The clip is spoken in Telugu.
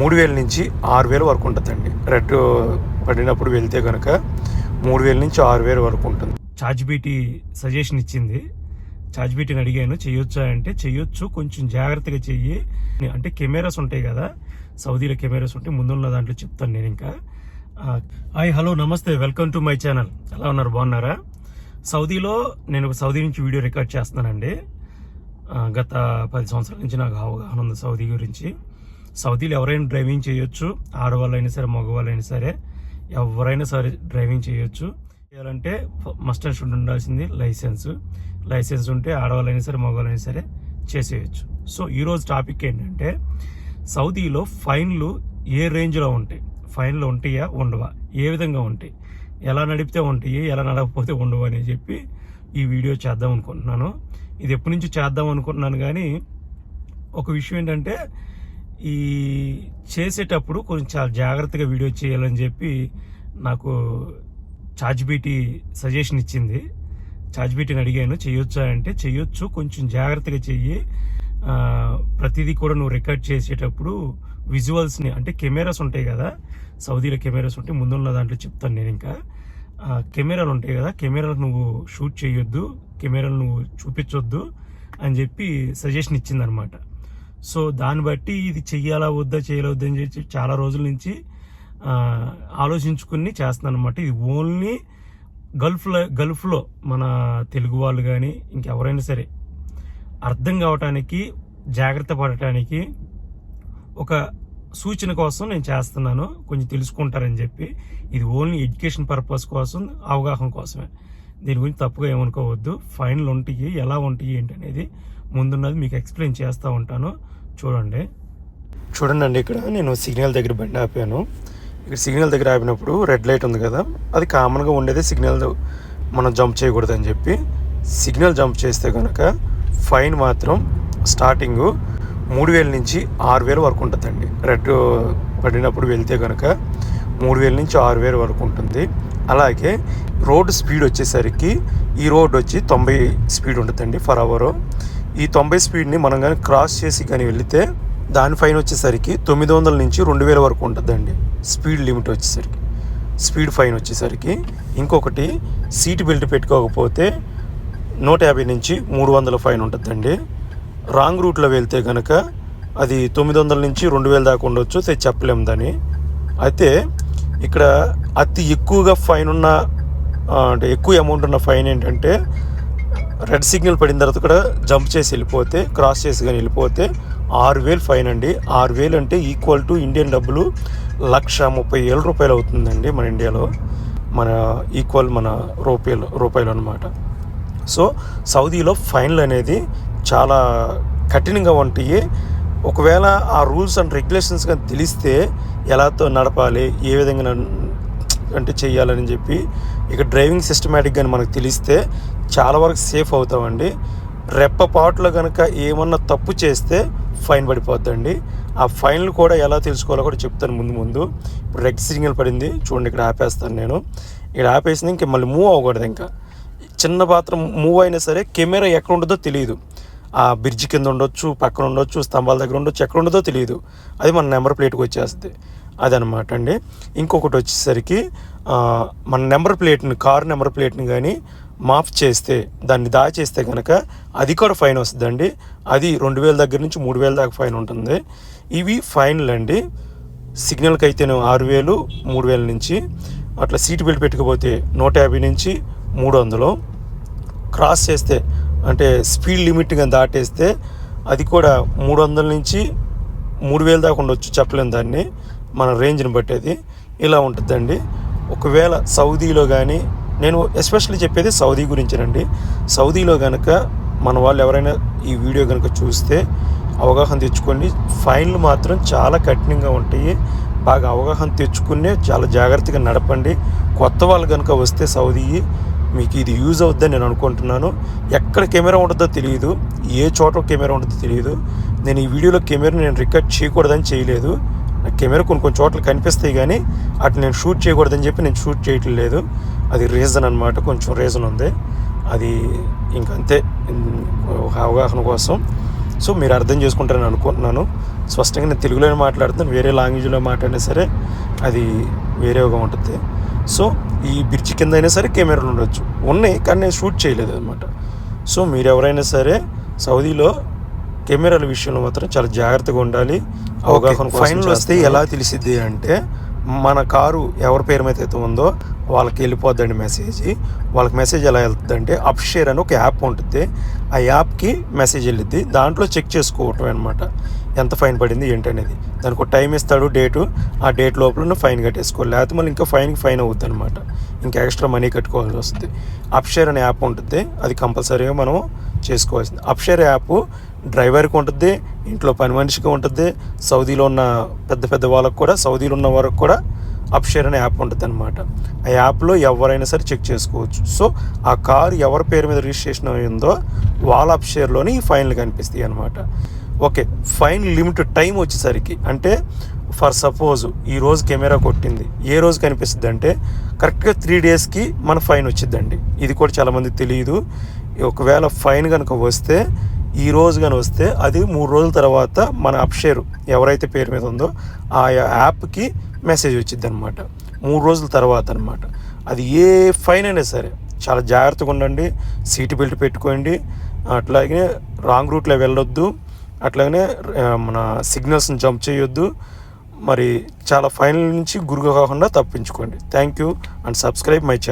మూడు వేల నుంచి ఆరు వేల వరకు ఉంటుందండి. రెడ్ పడినప్పుడు వెళ్తే కనుక మూడు వేల నుంచి ఆరు వేల వరకు ఉంటుంది. చార్జ్బీటీ సజెషన్ ఇచ్చింది. చార్జ్బీటీని అడిగాను చేయొచ్చా అంటే చేయొచ్చు కొంచెం జాగ్రత్తగా చెయ్యి. అంటే కెమెరాస్ ఉంటాయి కదా సౌదీలో కెమెరాస్ ఉంటే ముందున్న దాంట్లో చెప్తాను నేను ఇంకా. హాయ్ హలో నమస్తే వెల్కమ్ టు మై ఛానల్. ఎలా ఉన్నారు బాగున్నారా? సౌదీలో నేను సౌదీ నుంచి వీడియో రికార్డ్ చేస్తున్నానండి. గత పది సంవత్సరాల నుంచి నాకు అవగాహన ఉంది సౌదీ గురించి. సౌదీలో ఎవరైనా డ్రైవింగ్ చేయొచ్చు ఆడవాళ్ళైనా సరే మగవాళ్ళైనా సరే ఎవరైనా సరే డ్రైవింగ్ చేయొచ్చు. చేయాలంటే మస్ట్ అండ్ షుడ్ ఉండాల్సింది లైసెన్స్. లైసెన్స్ ఉంటే ఆడవాళ్ళైనా సరే మగవాళ్ళైనా సరే చేసేయచ్చు. సో ఈరోజు టాపిక్ ఏంటంటే సౌదీలో ఫైన్లు ఏ రేంజ్లో ఉంటాయి? ఫైన్లు ఉంటాయా ఉండవా? ఏ విధంగా ఉంటాయి? ఎలా నడిపితే ఉంటాయి? ఎలా నడకపోతే ఉండవు అని చెప్పి ఈ వీడియో చేద్దాం అనుకుంటున్నాను. ఇది ఎప్పటి నుంచి చేద్దాం అనుకుంటున్నాను కానీ ఒక విషయం ఏంటంటే ఈ చేసేటప్పుడు కొంచెం చాలా జాగ్రత్తగా వీడియో చేయాలని చెప్పి నాకు చార్జ్ బీటీ సజెషన్ ఇచ్చింది. చార్జ్ బీటీని అడిగాను చేయొచ్చా అంటే చేయొచ్చు కొంచెం జాగ్రత్తగా చెయ్యి. ప్రతిదీ కూడా నువ్వు రికార్డ్ చేసేటప్పుడు విజువల్స్ని అంటే కెమెరాస్ ఉంటాయి కదా సౌదీలో కెమెరాస్ ఉంటాయి ముందున్న దాంట్లో చెప్తాను నేను ఇంకా. కెమెరాలు ఉంటాయి కదా కెమెరాలు నువ్వు షూట్ చేయొద్దు కెమెరాలు నువ్వు చూపించొద్దు అని చెప్పి సజెషన్ ఇచ్చిందనమాట. సో దాన్ని బట్టి ఇది చెయ్యాలా వద్దా చేయాలా వద్దా అని చెప్పి చాలా రోజుల నుంచి ఆలోచించుకుని చేస్తున్నాను అనమాట ఇది ఓన్లీ గల్ఫ్లో గల్ఫ్లో మన తెలుగు వాళ్ళు కానీ ఇంకెవరైనా సరే అర్థం కావటానికి జాగ్రత్త పడటానికి ఒక సూచన కోసం నేను చేస్తున్నాను. కొంచెం తెలుసుకుంటారని చెప్పి. ఇది ఓన్లీ ఎడ్యుకేషన్ పర్పస్ కోసం అవగాహన కోసమే. దీని గురించి తప్పుగా ఏమనుకోవద్దు. ఫైన్లు ఉంటాయి. ఎలా ఉంటాయి ఏంటి అనేది ముందున్నది మీకు ఎక్స్ప్లెయిన్ చేస్తూ ఉంటాను. చూడండి. చూడండి అండి ఇక్కడ నేను సిగ్నల్ దగ్గర బండి ఆపాను. ఇక్కడ సిగ్నల్ దగ్గర ఆపినప్పుడు రెడ్ లైట్ ఉంది కదా అది కామన్గా ఉండేది సిగ్నల్ మనం జంప్ చేయకూడదు అని చెప్పి. సిగ్నల్ జంప్ చేస్తే కనుక ఫైన్ మాత్రం స్టార్టింగ్ మూడు వేల నుంచి ఆరు వేల వరకు ఉంటుందండి. రెడ్ పడినప్పుడు వెళ్తే కనుక మూడు వేల నుంచి ఆరు వేల వరకు ఉంటుంది. అలాగే రోడ్డు స్పీడ్ వచ్చేసరికి ఈ రోడ్ వచ్చి తొంభై స్పీడ్ ఉంటుందండి ఫర్ అవరు ఈ తొంభై స్పీడ్ని మనం కానీ క్రాస్ చేసి కానీ వెళితే దాని ఫైన్ వచ్చేసరికి తొమ్మిది వందల నుంచి రెండు వేల వరకు ఉంటుందండి. స్పీడ్ లిమిట్ వచ్చేసరికి. స్పీడ్ ఫైన్ వచ్చేసరికి ఇంకొకటి సీట్ బెల్ట్ పెట్టుకోకపోతే నూట యాభై నుంచి మూడు వందల ఫైన్ ఉంటుందండి. రాంగ్ రూట్లో వెళ్తే కనుక అది తొమ్మిది వందల నుంచి రెండు వేల దాకా ఉండొచ్చు అది చెప్పలేము దాన్ని. అయితే ఇక్కడ అతి ఎక్కువగా ఫైన్ ఉన్న అంటే ఎక్కువ అమౌంట్ ఉన్న ఫైన్ ఏంటంటే రెడ్ సిగ్నల్ పడిన తర్వాత కూడా జంప్ చేసి వెళ్ళిపోతే క్రాస్ చేసి కానీ వెళ్ళిపోతే ఆరు వేలు ఫైన్ అండి. ఆరు వేలు అంటే ఈక్వల్ టు ఇండియన్ డబ్బులు లక్ష ముప్పై ఏళ్ళ రూపాయలు అవుతుందండి మన ఇండియాలో. మన ఈక్వల్ మన రూపాయలు రూపాయలు అనమాట సో సౌదీలో ఫైన్లు అనేది చాలా కఠినంగా ఉంటాయి. ఒకవేళ ఆ రూల్స్ అండ్ రెగ్యులేషన్స్ కానీ తెలిస్తే ఎలాతో నడపాలి ఏ విధంగా అంటే చేయాలని చెప్పి ఇక డ్రైవింగ్ సిస్టమేటిక్ కానీ మనకు తెలిస్తే చాలా వరకు సేఫ్ అవుతామండి. రెప్పపాటులో కనుక ఏమన్నా తప్పు చేస్తే ఫైన్ పడిపోద్దండి. ఆ ఫైన్లు కూడా ఎలా తెలుసుకోవాలో కూడా చెప్తాను ముందు ముందు. ఇప్పుడు రెడ్ సిగ్నల్ పడింది చూడండి ఇక్కడ ఆపేస్తాను నేను. ఇక్కడ ఆపేసింది ఇంక మళ్ళీ మూవ్ అవ్వకూడదు ఇంకా. చిన్న పాత్ర మూవ్ అయినా సరే కెమెరా ఎక్కడ ఉండదో తెలియదు. ఆ బ్రిడ్జ్ కింద ఉండొచ్చు పక్కన ఉండొచ్చు స్తంభాల దగ్గర ఉండొచ్చు ఎక్కడ ఉండదో తెలియదు. అది మన నెంబర్ ప్లేట్కి వచ్చేస్తుంది. అదనమాట అండి. ఇంకొకటి వచ్చేసరికి మన నెంబర్ ప్లేట్ని కార్ నెంబర్ ప్లేట్ని కానీ మాఫ్ చేస్తే దాన్ని దాచేస్తే కనుక అది కూడా ఫైన్ వస్తుందండి. అది రెండు వేల దగ్గర నుంచి మూడు వేల దాకా ఫైన్ ఉంటుంది. ఇవి ఫైన్లు అండి. సిగ్నల్కి అయితేనే ఆరు వేలు మూడు వేల నుంచి. అట్లా సీట్ బెల్ట్ పెట్టుకపోతే నూట యాభై నుంచి మూడు వందలు. క్రాస్ చేస్తే అంటే స్పీడ్ లిమిట్ కానీ దాటేస్తే అది కూడా మూడు వందల నుంచి మూడు వేల దాకా ఉండొచ్చు చెప్పలేను దాన్ని. మన రేంజ్ని బట్టేది ఇలా ఉంటుందండి. ఒకవేళ సౌదీలో కానీ నేను ఎస్పెషల్లీ చెప్పేది సౌదీ గురించేనండి. సౌదీలో కనుక మన వాళ్ళు ఎవరైనా ఈ వీడియో కనుక చూస్తే అవగాహన తెచ్చుకోండి ఫైన్లు మాత్రం చాలా కఠినంగా ఉంటాయి. బాగా అవగాహన తెచ్చుకునే చాలా జాగ్రత్తగా నడపండి. కొత్త వాళ్ళు కనుక వస్తే సౌదీ మీకు ఇది యూజ్ అవుద్దని నేను అనుకుంటున్నాను. ఎక్కడ కెమెరా ఉంటుందో తెలియదు. ఏ చోట కెమెరా ఉంటుందో తెలియదు. నేను ఈ వీడియోలో కెమెరా నేను రికార్డ్ చేయకూడదని చేయలేదు. కెమెరా కొన్ని కొన్ని చోట్ల కనిపిస్తాయి కానీ అటు నేను షూట్ చేయకూడదని చెప్పి నేను షూట్ చేయటం లేదు. అది రీజన్ అనమాట కొంచెం రీజన్ ఉంది. అది ఇంకంతే ఒక అవగాహన కోసం. సో మీరు అర్థం చేసుకుంటారని అనుకుంటున్నాను. స్పష్టంగా నేను తెలుగులోనే మాట్లాడుతున్నాను వేరే లాంగ్వేజ్లో మాట్లాడినా సరే అది వేరేగా ఉంటుంది. సో ఈ బ్రిడ్జ్ కింద అయినా సరే కెమెరాలు ఉండొచ్చు. ఉన్నాయి కానీ నేను షూట్ చేయలేదు అనమాట సో మీరు ఎవరైనా సరే సౌదీలో కెమెరాల విషయంలో మాత్రం చాలా జాగ్రత్తగా ఉండాలి. అవగాహన ఫైనల్ వస్తే ఎలా తెలిసిద్ది అంటే మన కారు ఎవరి పేరు మీద అయితే ఉందో వాళ్ళకి వెళ్ళిపోద్దండి మెసేజ్ వాళ్ళకి మెసేజ్ ఎలా వెళ్తుంది అంటే అప్షేర్ అని ఒక యాప్ ఉంటుంది. ఆ యాప్కి మెసేజ్ వెళ్ళిద్ది. దాంట్లో చెక్ చేసుకోవటం అనమాట ఎంత ఫైన్ పడింది ఏంటనేది. దానికి ఒక టైం ఇస్తాడు డేటు ఆ డేట్ లోపల ఫైన్ కట్టేసుకోవాలి. లేకపోతే మళ్ళీ ఇంకా ఫైన్కి ఫైన్ అవుద్ది అనమాట ఇంకా ఎక్స్ట్రా మనీ కట్టుకోవాల్సి వస్తుంది. అప్షేర్ అనే యాప్ ఉంటుంది. అది కంపల్సరీగా మనం చేసుకోవాల్సింది. అప్షేర్ యాప్ డ్రైవర్కి ఉంటుంది ఇంట్లో పని మనిషికి ఉంటుంది సౌదీలో ఉన్న పెద్ద పెద్ద వాళ్ళకు కూడా సౌదీలో ఉన్న వారికి కూడా అప్షేర్ అనే యాప్ ఉంటుంది అనమాట ఆ యాప్లో ఎవరైనా సరే చెక్ చేసుకోవచ్చు. సో ఆ కారు ఎవరి పేరు మీద రిజిస్ట్రేషన్ అయిందో వాళ్ళ అప్షేర్లోనే ఈ ఫైన్లు కనిపిస్తాయి అనమాట ఓకే ఫైన్ లిమిట్ టైం వచ్చేసరికి అంటే ఫర్ సపోజ్ ఈ రోజు కెమెరా కొట్టింది ఏ రోజు కనిపిస్తుంది అంటే కరెక్ట్గా త్రీ డేస్కి మన ఫైన్ వచ్చిందండి ఇది కూడా చాలామంది తెలియదు. ఒకవేళ ఫైన్ కనుక వస్తే ఈ రోజు కానీ వస్తే అది మూడు రోజుల తర్వాత మన అప్షేర్ ఎవరైతే పేరు మీద ఉందో ఆ యాప్కి మెసేజ్ వచ్చింది అనమాట మూడు రోజుల తర్వాత అనమాట అది ఏ ఫైన్ అయినా సరే చాలా జాగ్రత్తగా ఉండండి సీటు బెల్ట్ పెట్టుకోండి అట్లాగే రాంగ్ రూట్లో వెళ్ళొద్దు అట్లాగనే మన సిగ్నల్స్ని జంప్ చేయొద్దు. మరి చాలా ఫైనల్ నుంచి గురుగా కాకుండా తప్పించుకోండి. Thank you and subscribe my channel